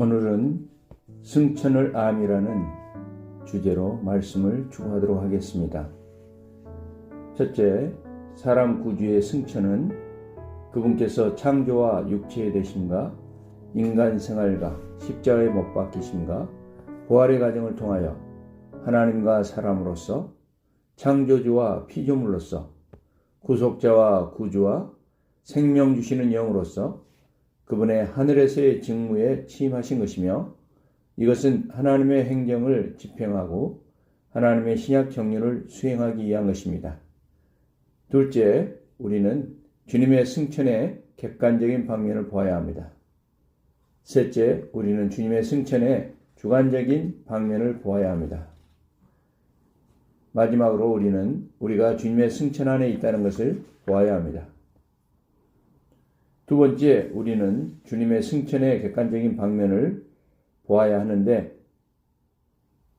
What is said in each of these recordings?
오늘은 승천을 암이라는 주제로 말씀을 추구하도록 하겠습니다. 첫째, 사람 구주의 승천은 그분께서 창조와 육체의 되심과 인간 생활과 십자가에 못 박히심과 부활의 과정을 통하여 하나님과 사람으로서 창조주와 피조물로서 구속자와 구주와 생명 주시는 영으로서 그분의 하늘에서의 직무에 취임하신 것이며 이것은 하나님의 행정을 집행하고 하나님의 신약 정륜을 수행하기 위한 것입니다. 둘째, 우리는 주님의 승천의 객관적인 방면을 보아야 합니다. 셋째, 우리는 주님의 승천의 주관적인 방면을 보아야 합니다. 마지막으로 우리는 우리가 주님의 승천 안에 있다는 것을 보아야 합니다. 두 번째, 우리는 주님의 승천의 객관적인 방면을 보아야 하는데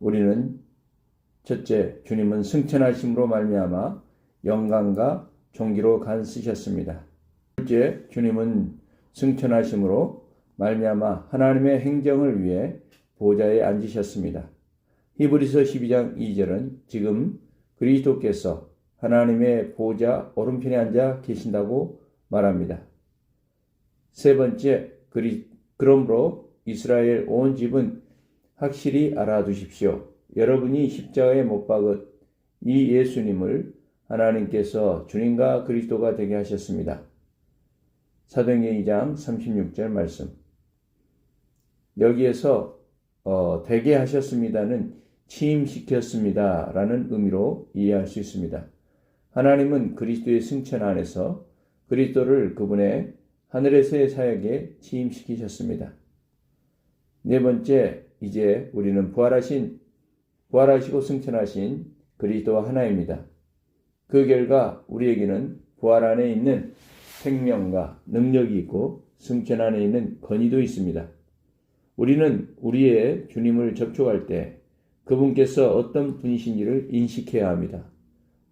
우리는 첫째, 주님은 승천하심으로 말미암아 영광과 종기로 간쓰셨습니다. 둘째, 주님은 승천하심으로 말미암아 하나님의 행정을 위해 보좌에 앉으셨습니다. 히브리서 12장 2절은 지금 그리스도께서 하나님의 보좌 오른편에 앉아 계신다고 말합니다. 세 번째, 그리, 그러므로 이스라엘 온 집은 확실히 알아두십시오. 여러분이 십자가에 못 박은 이 예수님을 하나님께서 주님과 그리스도가 되게 하셨습니다. 사도행전 2장 36절 말씀. 여기에서 어, 되게 하셨습니다는 취임시켰습니다라는 의미로 이해할 수 있습니다. 하나님은 그리스도의 승천 안에서 그리스도를 그분의 하늘에서의 사역에 취임시키셨습니다. 네 번째, 이제 우리는 부활하신, 부활하시고 승천하신 그리스도와 하나입니다. 그 결과 우리에게는 부활 안에 있는 생명과 능력이 있고 승천 안에 있는 권위도 있습니다. 우리는 우리의 주님을 접촉할 때 그분께서 어떤 분이신지를 인식해야 합니다.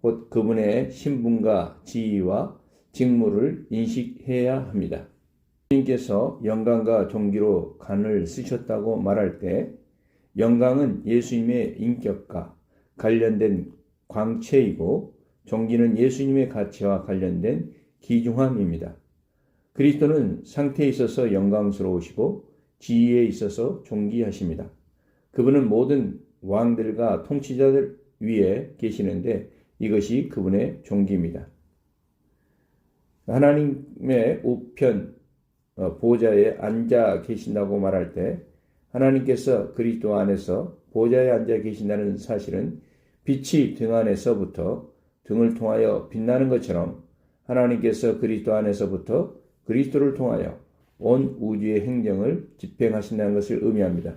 곧 그분의 신분과 지위와 직무를 인식해야 합니다. 주님께서 영광과 종기로 간을 쓰셨다고 말할 때 영광은 예수님의 인격과 관련된 광채이고 종기는 예수님의 가치와 관련된 기중함입니다. 그리스도는 상태에 있어서 영광스러우시고 지위에 있어서 존귀하십니다. 그분은 모든 왕들과 통치자들 위에 계시는데 이것이 그분의 존귀입니다. 하나님의 우편 어, 보좌에 앉아 계신다고 말할 때 하나님께서 그리스도 안에서 보좌에 앉아 계신다는 사실은 빛이 등 안에서부터 등을 통하여 빛나는 것처럼 하나님께서 그리스도 안에서부터 그리스도를 통하여 온 우주의 행정을 집행하신다는 것을 의미합니다.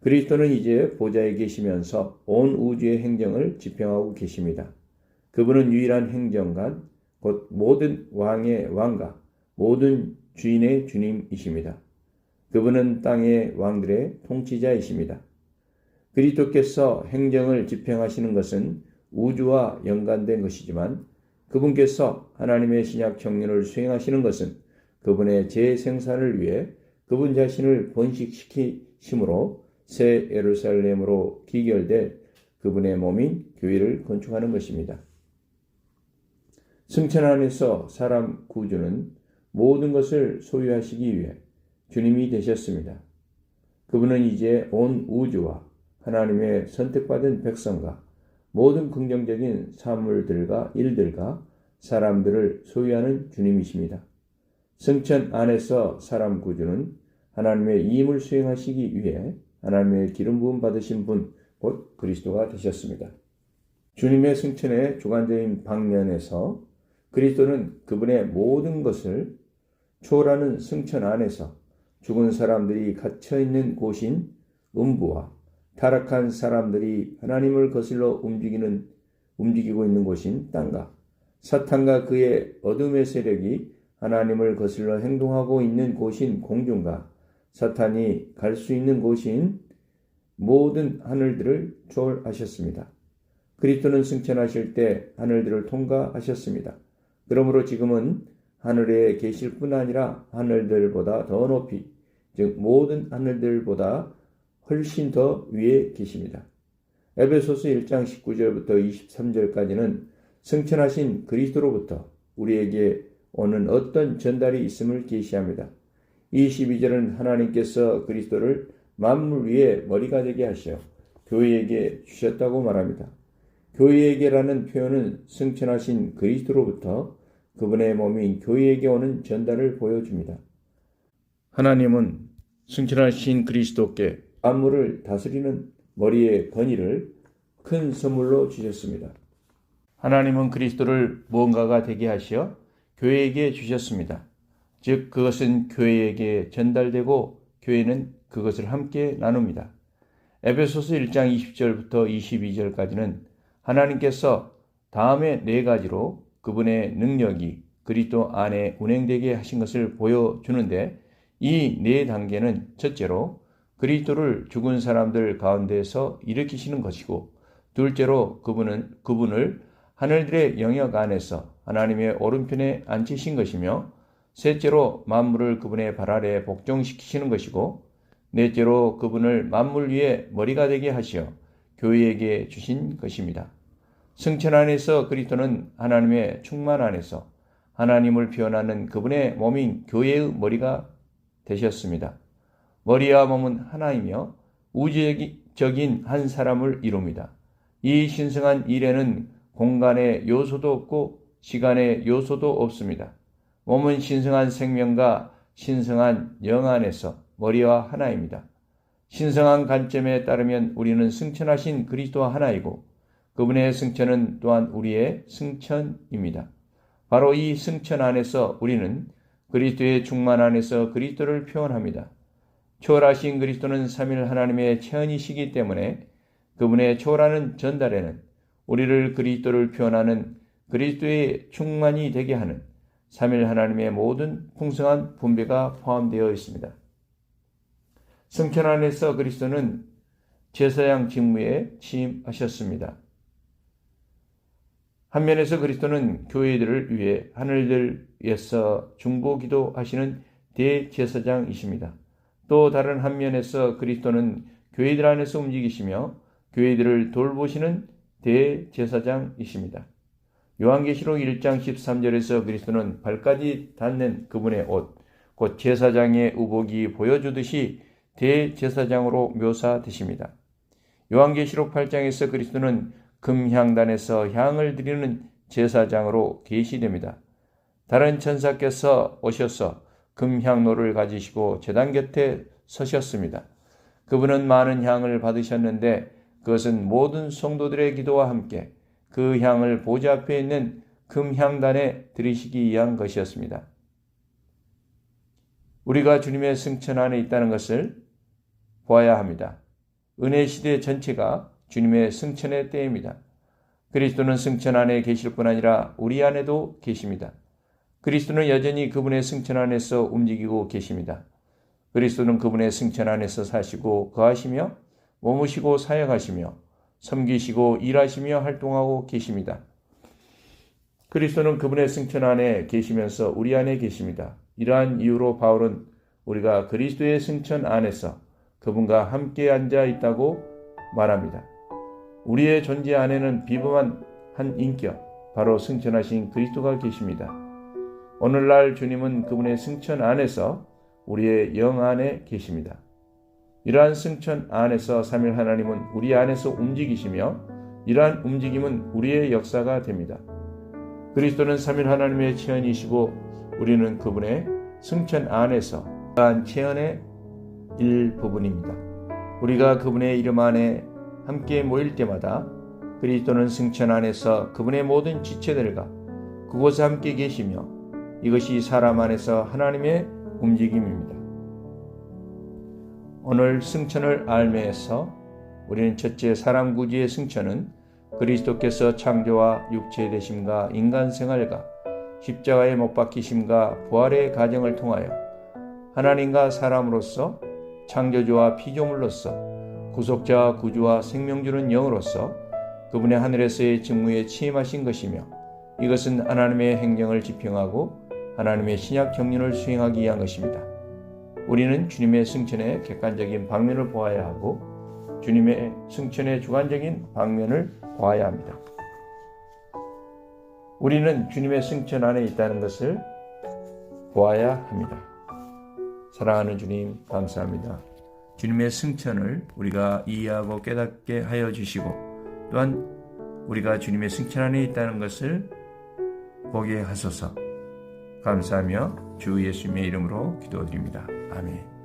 그리스도는 이제 보좌에 계시면서 온 우주의 행정을 집행하고 계십니다. 그분은 유일한 행정관, 곧 모든 왕의 왕과 모든 주인의 주님이십니다. 그분은 땅의 왕들의 통치자이십니다. 그리스도께서 행정을 집행하시는 것은 우주와 연관된 것이지만 그분께서 하나님의 신약 정륜을 수행하시는 것은 그분의 재생산을 위해 그분 자신을 번식시키심으로 새 예루살렘으로 기결될 그분의 몸인 교회를 건축하는 것입니다. 승천 안에서 사람 구주는 모든 것을 소유하시기 위해 주님이 되셨습니다. 그분은 이제 온 우주와 하나님의 선택받은 백성과 모든 긍정적인 사물들과 일들과 사람들을 소유하는 주님이십니다. 승천 안에서 사람 구주는 하나님의 임을 수행하시기 위해 하나님의 기름 부음 받으신 분, 곧 그리스도가 되셨습니다. 주님의 승천의 주관적인 방면에서 그리스도는 그분의 모든 것을 초월하는 승천 안에서 죽은 사람들이 갇혀 있는 곳인 음부와 타락한 사람들이 하나님을 거슬러 움직이는 움직이고 있는 곳인 땅과 사탄과 그의 어둠의 세력이 하나님을 거슬러 행동하고 있는 곳인 공중과 사탄이 갈 수 있는 곳인 모든 하늘들을 초월하셨습니다. 그리스도는 승천하실 때 하늘들을 통과하셨습니다. 그러므로 지금은 하늘에 계실 뿐 아니라 하늘들보다 더 높이 즉 모든 하늘들보다 훨씬 더 위에 계십니다. 에베소서 1장 19절부터 23절까지는 승천하신 그리스도로부터 우리에게 오는 어떤 전달이 있음을 계시합니다. 22절은 하나님께서 그리스도를 만물 위에 머리가 되게 하시어 교회에게 주셨다고 말합니다. 교회에게라는 표현은 승천하신 그리스도로부터 그분의 몸인 교회에게 오는 전달을 보여줍니다. 하나님은 승천하신 그리스도께 만물을 다스리는 머리의 권위를 큰 선물로 주셨습니다. 하나님은 그리스도를 무언가가 되게 하시어 교회에게 주셨습니다. 즉 그것은 교회에게 전달되고 교회는 그것을 함께 나눕니다. 에베소서 1장 20절부터 22절까지는 하나님께서 다음에 네 가지로 그분의 능력이 그리스도 안에 운행되게 하신 것을 보여주는데 이 네 단계는 첫째로 그리스도를 죽은 사람들 가운데서 일으키시는 것이고 둘째로 그분은 그분을 하늘들의 영역 안에서 하나님의 오른편에 앉히신 것이며 셋째로 만물을 그분의 발 아래 복종시키시는 것이고 넷째로 그분을 만물 위에 머리가 되게 하시어 교회에게 주신 것입니다. 승천 안에서 그리스도는 하나님의 충만 안에서 하나님을 표현하는 그분의 몸인 교회의 머리가 되셨습니다. 머리와 몸은 하나이며 우주적인 한 사람을 이룹니다. 이 신성한 일에는 공간의 요소도 없고 시간의 요소도 없습니다. 몸은 신성한 생명과 신성한 영 안에서 머리와 하나입니다. 신성한 관점에 따르면 우리는 승천하신 그리스도와 하나이고 그분의 승천은 또한 우리의 승천입니다. 바로 이 승천 안에서 우리는 그리스도의 충만 안에서 그리스도를 표현합니다. 초월하신 그리스도는 삼일 하나님의 체현이시기 때문에 그분의 초월하는 전달에는 우리를 그리스도를 표현하는 그리스도의 충만이 되게 하는 삼일 하나님의 모든 풍성한 분배가 포함되어 있습니다. 승천 안에서 그리스도는 제사장 직무에 취임하셨습니다. 한면에서 그리스도는 교회들을 위해 하늘들에서 중보 기도 하시는 대제사장이십니다. 또 다른 한면에서 그리스도는 교회들 안에서 움직이시며 교회들을 돌보시는 대제사장이십니다. 요한계시록 1장 13절에서 그리스도는 발까지 닿는 그분의 옷, 곧 제사장의 의복이 보여주듯이 대제사장으로 묘사되십니다. 요한계시록 8장에서 그리스도는 금향단에서 향을 드리는 제사장으로 계시됩니다. 다른 천사께서 오셔서 금향로를 가지시고 제단 곁에 서셨습니다. 그분은 많은 향을 받으셨는데 그것은 모든 성도들의 기도와 함께 그 향을 보좌 앞에 있는 금향단에 들이시기 위한 것이었습니다. 우리가 주님의 승천 안에 있다는 것을 보아야 합니다. 은혜 시대 전체가 주님의 승천의 때입니다. 그리스도는 승천 안에 계실 뿐 아니라 우리 안에도 계십니다. 그리스도는 여전히 그분의 승천 안에서 움직이고 계십니다. 그리스도는 그분의 승천 안에서 사시고 거하시며 머무시고 사역하시며 섬기시고 일하시며 활동하고 계십니다. 그리스도는 그분의 승천 안에 계시면서 우리 안에 계십니다. 이러한 이유로 바울은 우리가 그리스도의 승천 안에서 그분과 함께 앉아 있다고 말합니다. 우리의 존재 안에는 비범한 한 인격, 바로 승천하신 그리스도가 계십니다. 오늘날 주님은 그분의 승천 안에서 우리의 영 안에 계십니다. 이러한 승천 안에서 삼일 하나님은 우리 안에서 움직이시며 이러한 움직임은 우리의 역사가 됩니다. 그리스도는 삼일 하나님의 체현이시고 우리는 그분의 승천 안에서 그러한 체현의 일부분입니다. 우리가 그분의 이름 안에 함께 모일 때마다 그리스도는 승천 안에서 그분의 모든 지체들과 그곳에 함께 계시며 이것이 사람 안에서 하나님의 움직임입니다. 오늘 승천을 알매해서 우리는 첫째 사람 구지의 승천은 그리스도께서 창조와 육체 되심과 인간 생활과 십자가에 못 박히심과 부활의 가정을 통하여 하나님과 사람으로서 창조주와 피조물로서 구속자와 구주와 생명 주는 영으로서 그분의 하늘에서의 직무에 취임하신 것이며 이것은 하나님의 행정을 지평하고 하나님의 신약 경륜을 수행하기 위한 것입니다. 우리는 주님의 승천의 객관적인 방면을 보아야 하고 주님의 승천의 주관적인 방면을 보아야 합니다. 우리는 주님의 승천 안에 있다는 것을 보아야 합니다. 사랑하는 주님, 감사합니다. 주님의 승천을 우리가 이해하고 깨닫게 하여 주시고 또한 우리가 주님의 승천 안에 있다는 것을 보게 하소서. 감사하며 주 예수님의 이름으로 기도드립니다. 아멘.